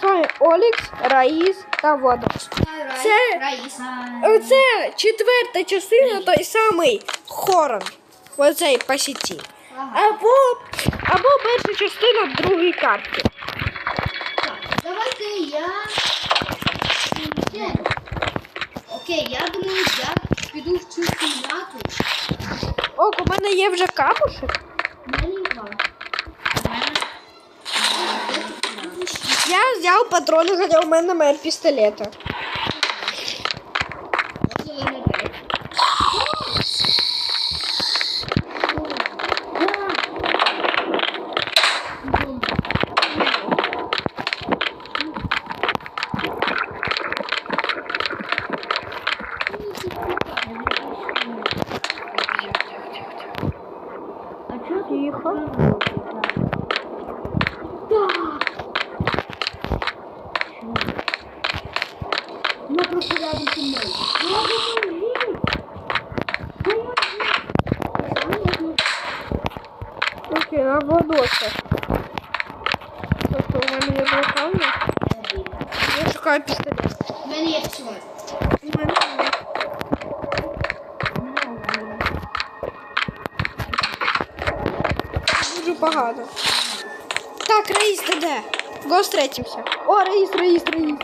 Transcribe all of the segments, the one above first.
з вами Олікс, Раїс та Вода. Це- Це четверта частина, той самий хорор. Оцей по сіті. Або, або перша частина в другій карті. Так, давайте я. Окей, я думаю, я піду в цю кімнату. Ок, у мене є вже камушек. У мене два. У мене. Я взяв патрони, хоча у мене немає пістолета. А чё Тихо. Она водоса. Тобто у мене є блокавня. Я шукаю пістолет. У мене є всього. У мене. Дуже погано. Так, Раїс, ти де? Го встретимся. О, Раїс, Раїс, Раїс.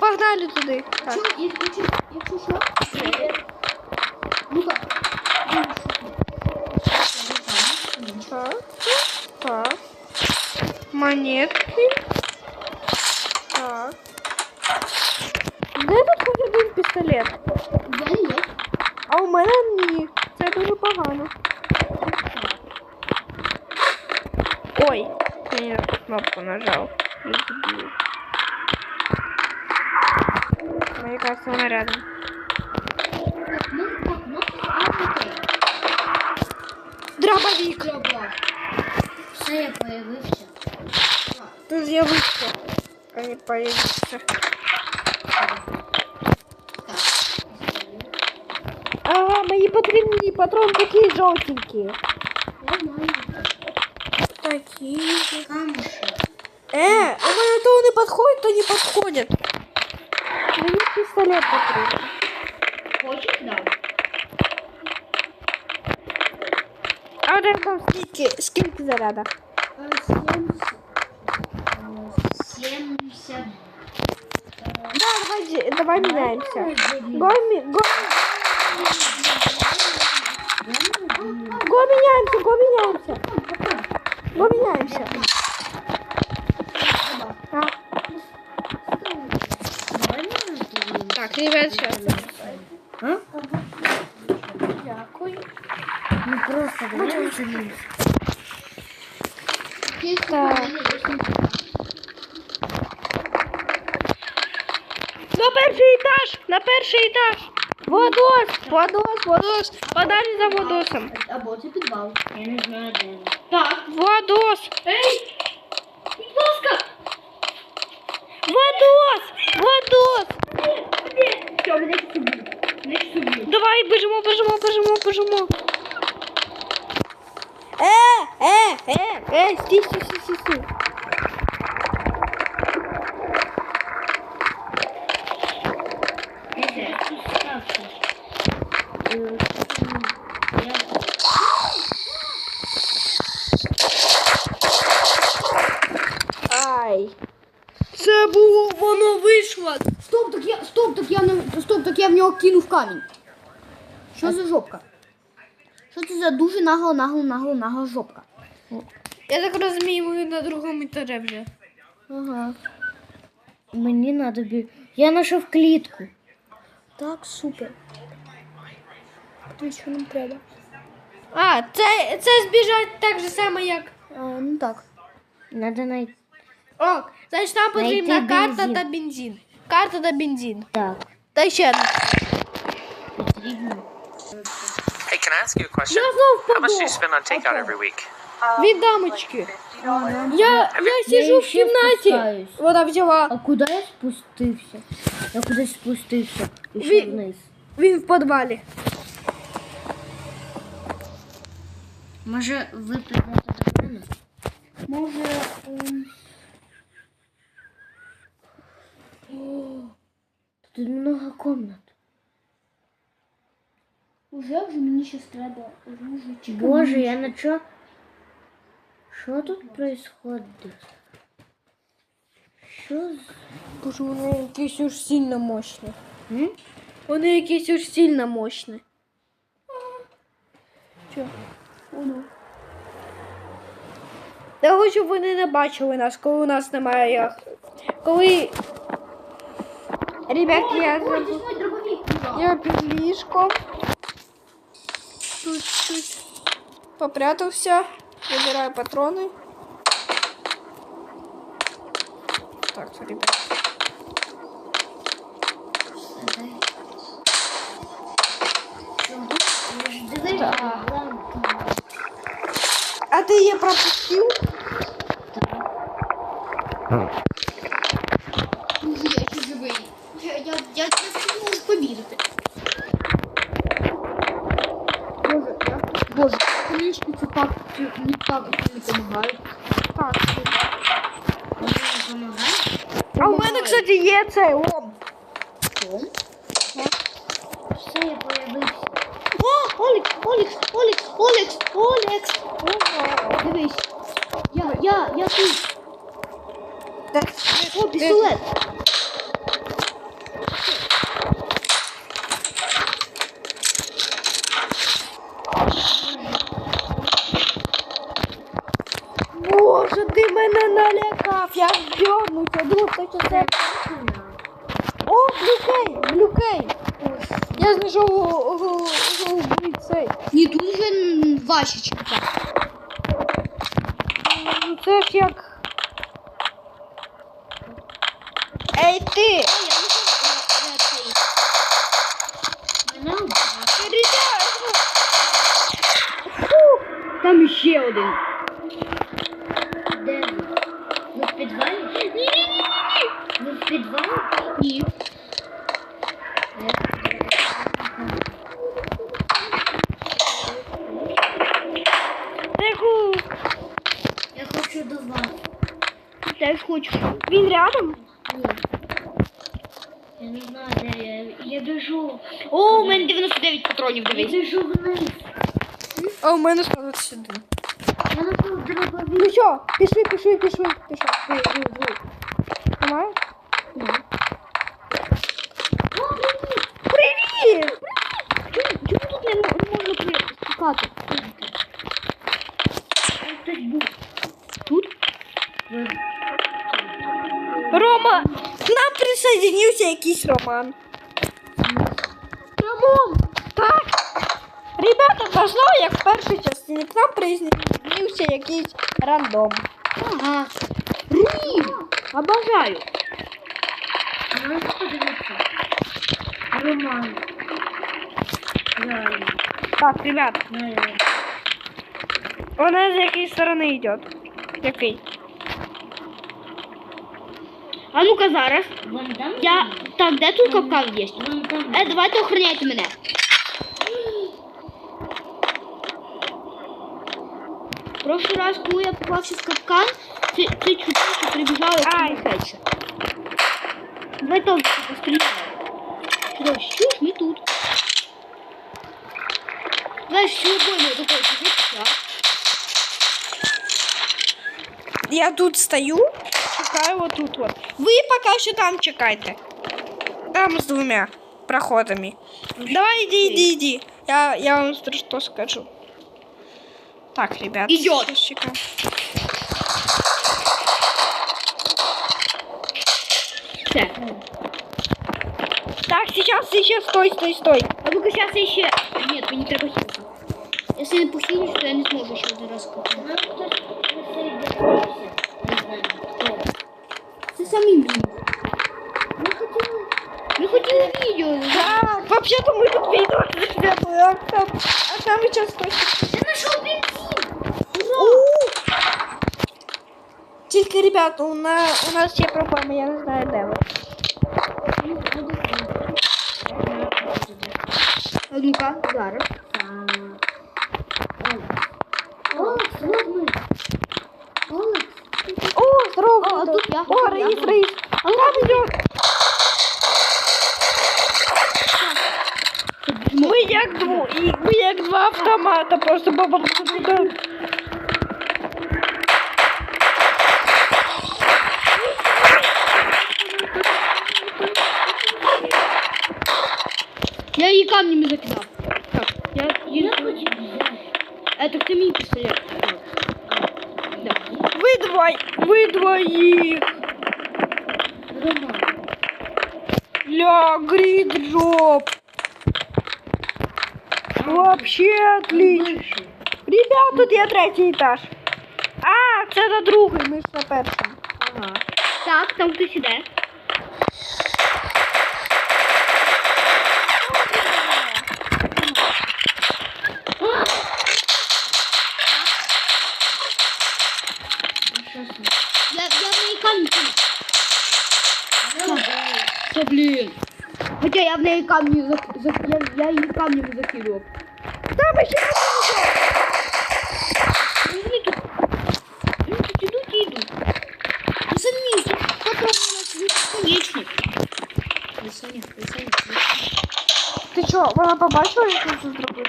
Погнали туди. Так. Якщо що, Монетки. Так. Де тут хоч один пістолет? У мене є. А у мене ні. Це дуже погано. Ой, я не на ту кнопку нажав. Я дебил. Мені кажется, вона рядом. Так, ну, так, ну, а, окей. Дробовик. Треба. Все, я появився. Так, Ти з'явився. А не появився. так. А, мої потрібні патрони такі жовтенькі. Я знаю. Такі. Камушек. Е, у мене то не підходять, то не підходять. Мені пістолет потрібен. Хочешь, да? А де там скільки, скільки заряда? Э, 70. э, 70. Да, давай, давай міняємося. Го, мі- го, го міняємося, го міняємося. Го міняємося. А, Так, ребят, сейчас. Дякую. Ну просто давай Так. етаж, на перший етаж. Водос, водос, водос. Подалі за водосом. Або це підвал. Я не знаю, де. Так. Водос. Ей! Будь ласка! Водос, водос. Що, мене собі? Не собі. Давай біжимо, біжимо, біжимо, біжимо. Е, е, е, е, стій, стій, стій, стій, Кинув камінь. Що за жопка? Що це за дуже нагло, нагло, нагло, нагло жопка? Я так розумію, ми на другому етажі вже. Ага. Мені надо бі... Я знайшов клітку. Так, супер. А що нам треба? А, це, це збіжать так же само, як. А, ну так. Надо найти. О, значить нам потрібна Знайти карта бензин. та бензин. Карта та бензин. Так. Та ще одна. Hey, can I ask you a question? Я знов How much do you spend on takeout every week? Від дамочки. Я, я сижу в ще Вот спускаюсь. Вона взяла. А куда я спустился? Я куда спустився. Пішов Ви- вниз. Він в подвале. Может выпрыгнуть прийдете до мене? Може. ем, Тут много комнат. Уже вже мені щось треба ружички. Боже, я на чо? Що тут происходить? Що з... Боже, вони якісь уж сильно мощні. М? Вони якісь уж сильно мощні. Чо? Оно. Я хочу, щоб вони не бачили нас, коли у нас немає як. Коли. Ребят, я Ой, забув. здесь мой дробовик. Я під ліжком. Тут чуть попрятався. Вибираю патрони. Так, ребят. Лампа. А ти її пропустив? Так, не так не допомагають. Так, допомагають? А у мене, кстати, є цей лом. Все, я появився. О, Олекс, Олекс, Олекс, Олекс, Олекс. Дивись. Я, я, я тут. О, пістолет. Так. Ну це ж як. Ей ти! 99 патронів, Я дивись. біжу вниз. А у мене 121. Я знайшов дробовик. Ну що, пішли, пішли, пішли, пішли. Ви, ви, ви. Немає? О, привіт! Привіт! Чому тут не, м- не можна прискакати? Там хтось був. Тут? Ви- Рома, к нам присоединився якийсь Роман. Роман! Ребята, важливо, як в першій частині к нам присоединився якийсь рандом. Ага. Руїн! Обожаю. Можете подивитися? Роман. Реально. Так, ребят, Реально. вона з якої сторони йде? Який? А ну-ка зараз. Вон там? Я... Так, де тут капкан є? Вон там. Е, давайте охороняйте мене. раз, коли я попався в капкан, це, це чутки прибіжали Ай. як фетчі. Давай там постріляємо. Чудо, що ж ми тут? Знаєш, сьогодні такой сидить, а? Я тут стою, чекаю отут от. Ви поки що там чекайте. Там з двома проходами. Давай иди, иди, иди. Я, я вам что скажу. Так, ребят. Идёт. сейчас чекаем. Все. Так, сейчас, сейчас, стой, стой, стой. А ну-ка сейчас еще. Нет, мені треба хілка. Якщо не похилиш, то я не зможу ще один раз купити. Нам хтось присоединився. Не знаю, хто. Це самі блін. Ми хотіли. Ми хотіли відео. Так, вообще-то мы тут видео записывали, а там, а там сейчас стой. Я знайшов Тільки, ребята, у нас, у нас є проблема, я не знаю, де ви. Ну-ка, зараз. О, здорово. О, а тут я. О, Раїс, Раїс. А ну, там йо. Ми як, дво, ми як два автомата, просто баба. ви двоїх. Роман. Ля, гридроп. Вообще отлично. Ребят, тут є третій етаж. А, це на другий, ми ж на першому. Ага. Так, там хтось іде. Хоча я в неї камні зак... зак... я, я її камнями закидував. Там ще Ну, Вони тут. Вони тут ідуть і йдуть. Ну самі, що там у нас безконечник. Лисаня, лисаня, лисаня. Ти що, вона побачила, як я це зробив?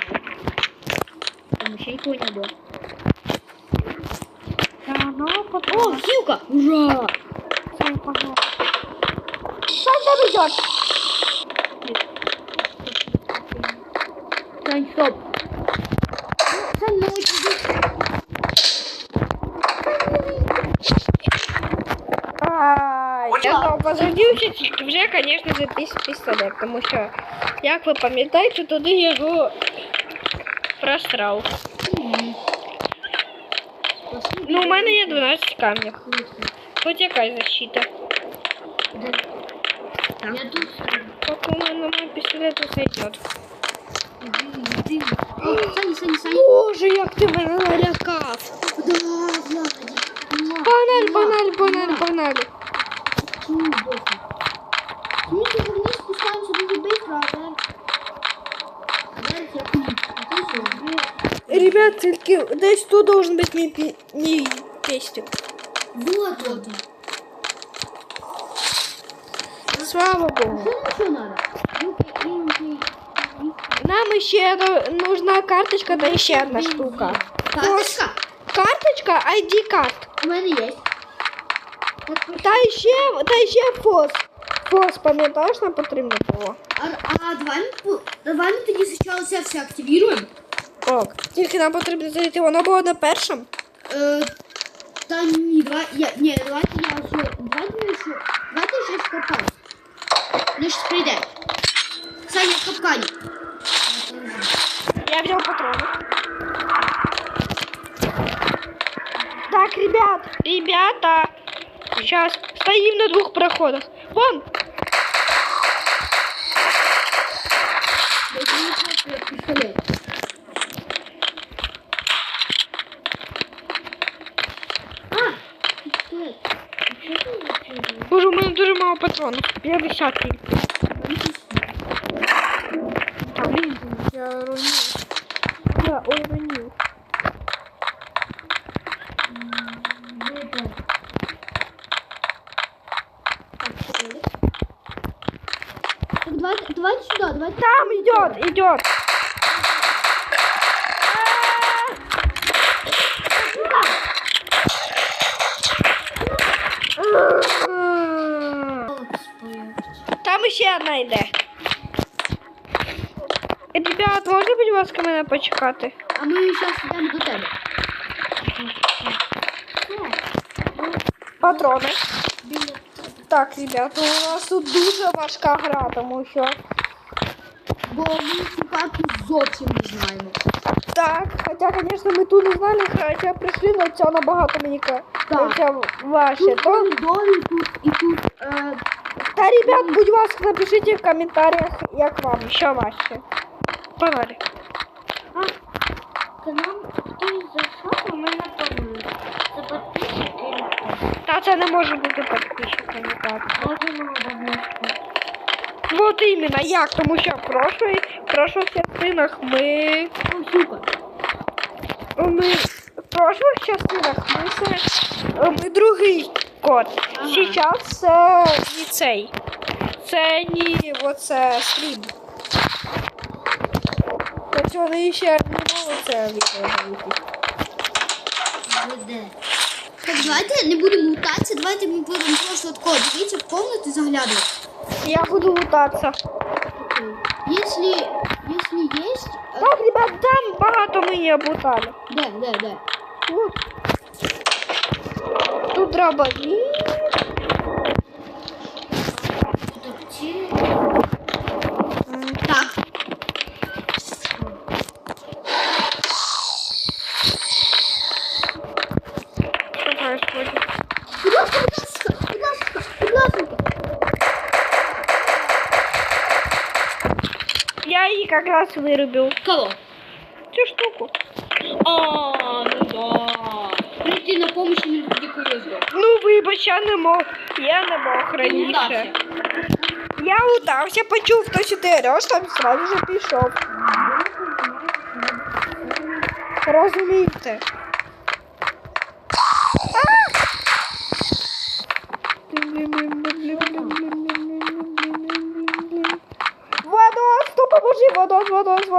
Там ще нікого не було. Та вона О, потом хілка! Ура! це погнала. Що там йде? Сань, стоп. Сань, молодь, іди. А, Я знову позрадівся, тільки вже, звісно, за піс- пістолет, тому що, як ви пам'ятаєте, туди я його просрав. Ну, у мене є 12 камнів. Хоч якась защита. Я тут стою. Поки у мене немає пістолету, сойдет. Іди, іди. О, Саня, Саня, Саня. Боже, як ти мене налякав. Да, Владик. Погнали, погнали, погнали, погнали. Чому боку? Ми тут вниз спускаємося дуже быстро, а зараз... А зараз я кулік. А ти що? Ребят, тільки десь тут должен бути мій, пі- мій пестик. Вот вот. Слава Богу. Что нам еще надо? Нам ще ну- нужна карточка та ще одна штука. Карточка? Карточка, ID карт. У мене є. Та ще, та ще фос. Фос, пам'ятаєш, нам потрібно було. А, а давай, ми по- давай ми тоді спочатку це все активіруємо. Ок. Тільки нам потрібно зайти, воно було на першому. Е, та ні, давай, я, ні, давайте я все, давайте ми ще, давайте ще в капкані. Ну, щось прийде. Саня, в капкані. Я взял патроны. Так, ребят, ребята, сейчас стоим на двух проходах. Вон, Дайте мені просто пістолет. А, пістолет. Що ти зачем? боже, у мене дуже мало патронів. 50 тільки. Идет, идет. Там ще одна йде. Ребят, можна, будь ласка, мене почекати? А ми зараз йдемо до тебе. Патрони. Так, ребята, у нас тут дуже важка гра, тому що Бо ми цю карту зовсім не знаємо. так, хоча, звісно, ми тут не знали, хоча прийшли, але це набагато мені ка- Так. це важче. Тут То... коридори, тут і тут. Е, Та, ребят, будь ласка, напишіть в коментарях, як вам, що важче. Погнали. К нам хтось зайшов, у мене помилка. Це підписчик или хто? Та це не може бути підписчиками, так. Можемо бабушку. Вот іменно як, тому що в прошлій, в прошлих частинах ми, там сука. ми в прошлих частинах ми це ми другий код. Ага. Сейчас це не цей. Це не оце стрім. вони ще не було це відео. Буде. Так, давайте не будемо лутатися, давайте ми будемо просто тако дивіться в комнату заглядувати. Я буду лутатися. Если, если есть... э, Так, ребят, там багато ми не облутали. Да, да, да. Вот. Тут аптечка. Так. Что происходит? Как раз вырубил. Кого? Всю штуку. А, ну да. Прийти на помощь не дику. Ну, вибач, я не мог. Я не мог раніше. Я удався, почув, хто сюди ореш, там сразу же пішов. Розумієте?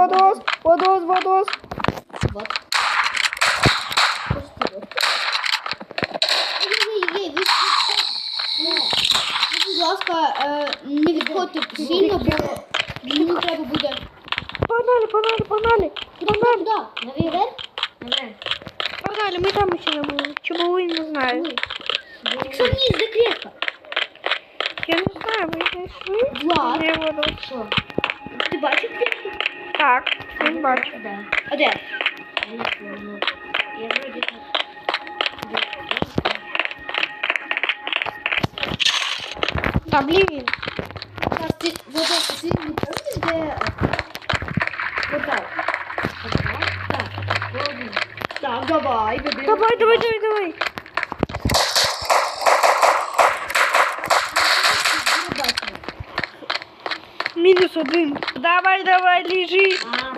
водос, водос, водос, водос, водос. Вот. Ей-ей-ей, ви ви, будь ласка, е, не відходьте сильно, бо мені треба буде. Погнали, погнали, погнали. Погнали, Куди? Наверх? Наверх. погнали, ми там ще не були. Чому ви не знаю? Якщо вниз, де клітка? Я не знаю, ви знайшли? Влад. Де водос? Що? Ти бачив клітку? Так, він бачу. Да. А де? Я не помню. Я вроде как... Та блін. Так, ти, вот это, ти не помниш, де... Вот так. Так. Так, давай, веди. Давай, давай, давай, давай. Мінус один. Давай, давай, лежи. А,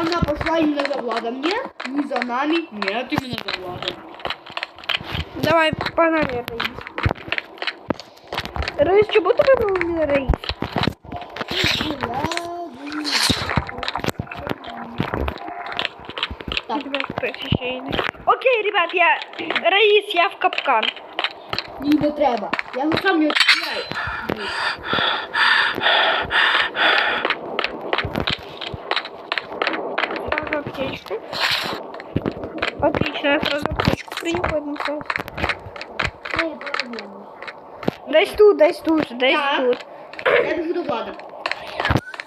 Она пошла именно за Владом. Нет, не за нами. Нет, именно за Владом. Давай, погнали, Раїс. Раїс, чому тебе був іменно Раїс? Так. Ребят, хтось ще йде. Окей, ребят, я... Раїс, я в капкан. Ні, не треба. Я його сам не відчиняю. Сразу аптечку. Отлично, я сразу аптечку принял, поэтому сразу. Десь тут, десь тут, десь Так. тут. Я біжу до Влада.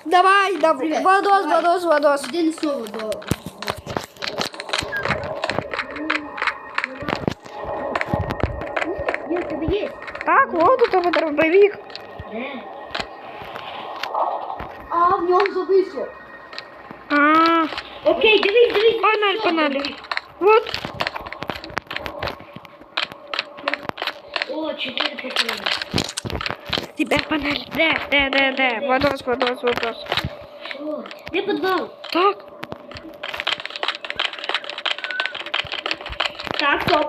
Давай, давай. Привет. Водос, Давай. водос, водос. Іди знову до... Так, вот у тебе дробовик. де? А, в ньому зависло. А, Окей, дивись, дивись. погнали. дивись. Вот. О, 4 патроны. Ребят, погнали. Де, де, де, де. Водос, водос, водос. Где подвал? Так. Так, стоп.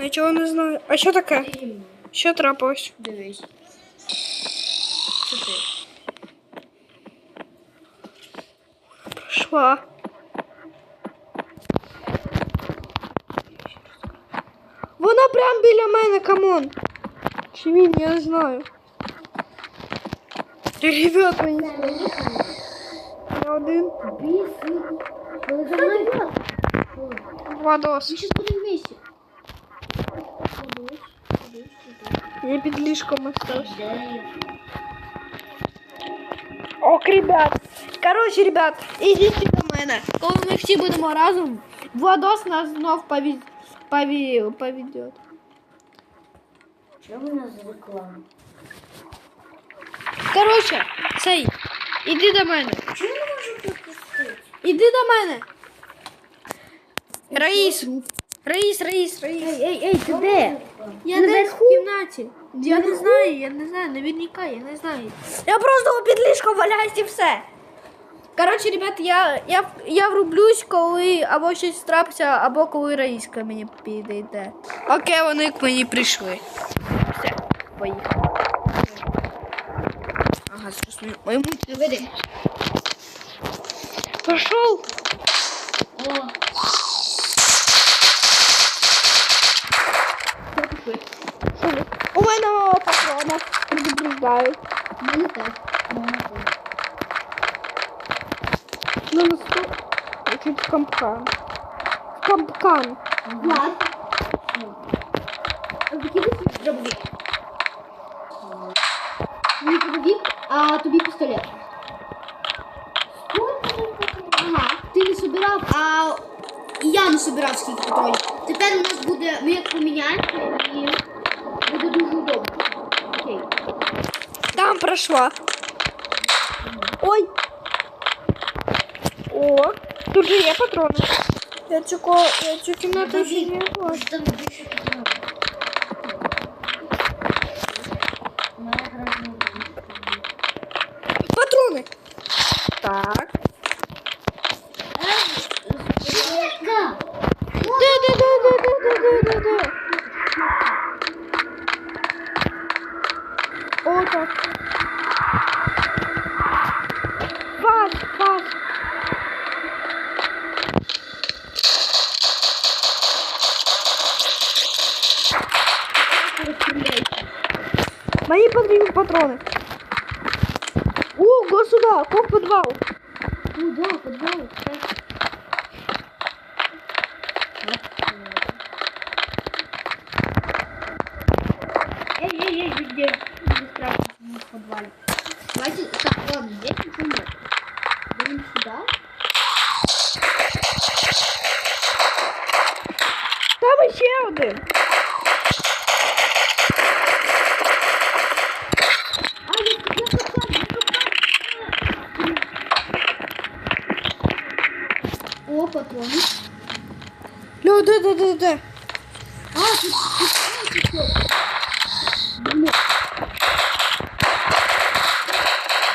Нічого не знаю. А що таке? Що трапилось? Дивись. Пройшла. Вона прям біля мене, камон. Чи він, я не знаю. Ребят, мені Я один. Коли за мною Влад. Вадос. Ми зараз будемо вместе. Я під ліжком остався. Где я? Ок, ребят. Короче, ребят, ідіть до мене. Коли ми всі будемо разом, Владос нас знов повід... пові... поведет. Чего у нас за реклама? Короче, цей, іди до мене. Чего не можу Іди до мене. Раїс. Раїс, Раїс, Раїс. Ей, ей, ти де? Я десь в кімнаті. Я не знаю, я не знаю, наверняка, я не знаю. Я просто під ліжком валяюсь і все. Коротше, ребят, я, я, я врублюсь, коли або щось трапиться, або коли Раїска мені підійде. Окей, вони к мені прийшли. Все, поїхали. Ага, зараз ми- моєму. Пошел. О, предупреждаю. в мене теж. В мене теж. На носу чуть капкан. Капкан. Влад. Викидай дробовик. Мені дробовик, а тобі пістолет. Ага, ти не собирав, а і я не собирав скільки патронів. Тепер у нас буде, ми як поміняємо, і прошла. Ой. О, тут же я патроны. Я чуко, я чуко на то не хватит. патроны. Ого, сюда, как подвал. Ну да, подвал. Сейчас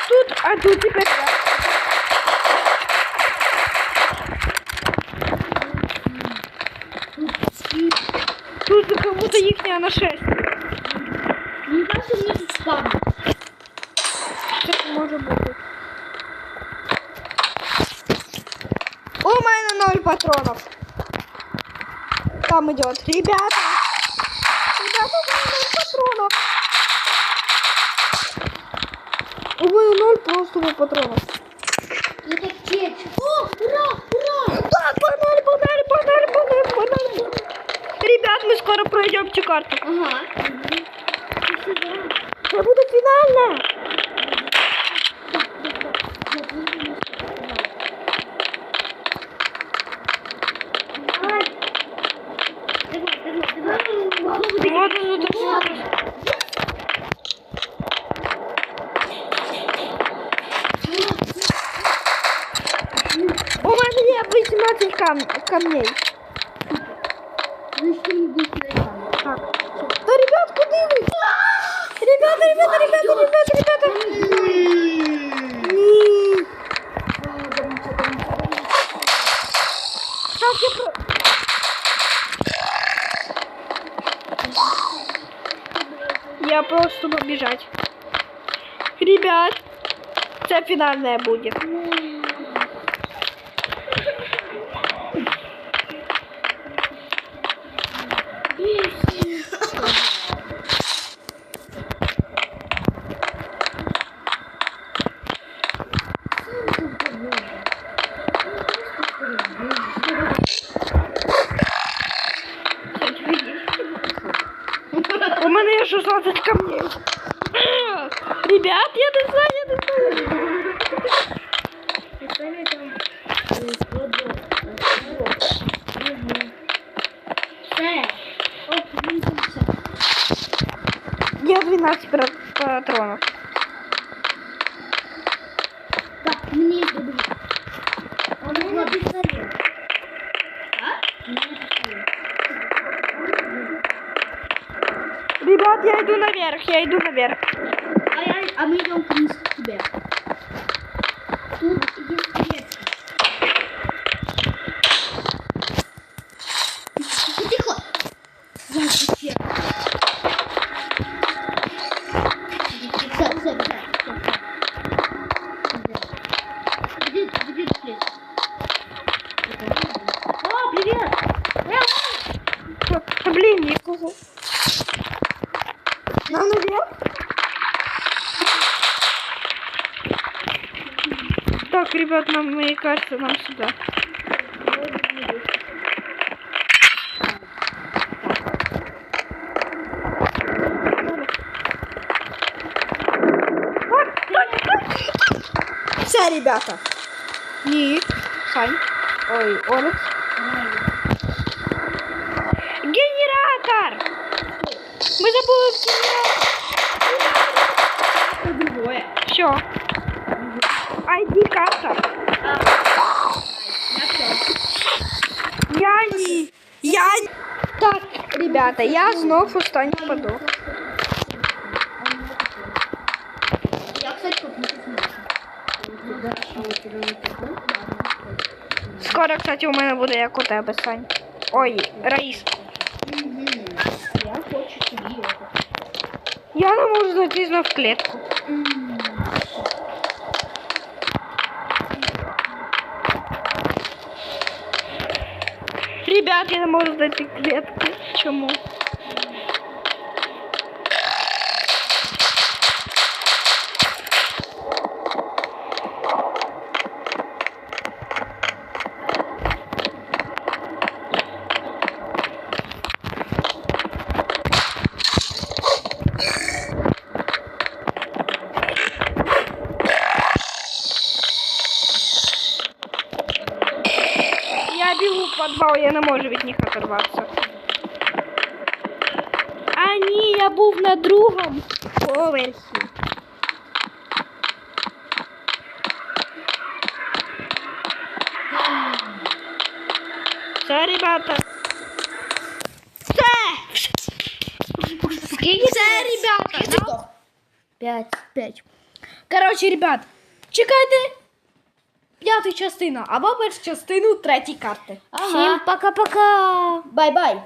Тут, а тут теперь Тут как будто их не на шесть. Не кажется, мне тут спам. Что может быть? У меня ноль патронов. Там идет. Ребята! Мене ноль просто патронов. Это кетчуп. О, ура, ура! Так, погнали, погнали, погнали, погнали, погнали. Ребят, мы скоро пройдем эту карту. Ага. Это будет финально. Вот он тут. У мене є 18 кам... камней. Так. Да, ребят, куда вы? Ребята, ребята, ребята, ребята, ребята. Сейчас я про... Я просто побежать. Ребят, это финальная будет. Peace. Кажется, нам сюда. Все, ребята. Ник, Сань. Ой, Олекс. Генератор! Мы забыли генератор. Все. ID-карта. Я все. Я не... Я... не- Так, ребята, я знов останній паду. Я, кстати, тут не посмотрю. Скоро, кстати, у мене буде як у тебе, Сань. Ой, Раїс. Я хочу собі это. Я не можу зайти знов в клітку. Ребят, я не можу зайти в клітку. Чому? Я бегу в подвал, я не можу від них оторватися. А ні, я був на другому поверхі. Все, ребята. Все! Скільки Все, ребята. нам- Пять. П'ять. Коротше, ребят, чекайте п'яту частину або першу частину третій карти. Всем пока-пока. Бай-бай.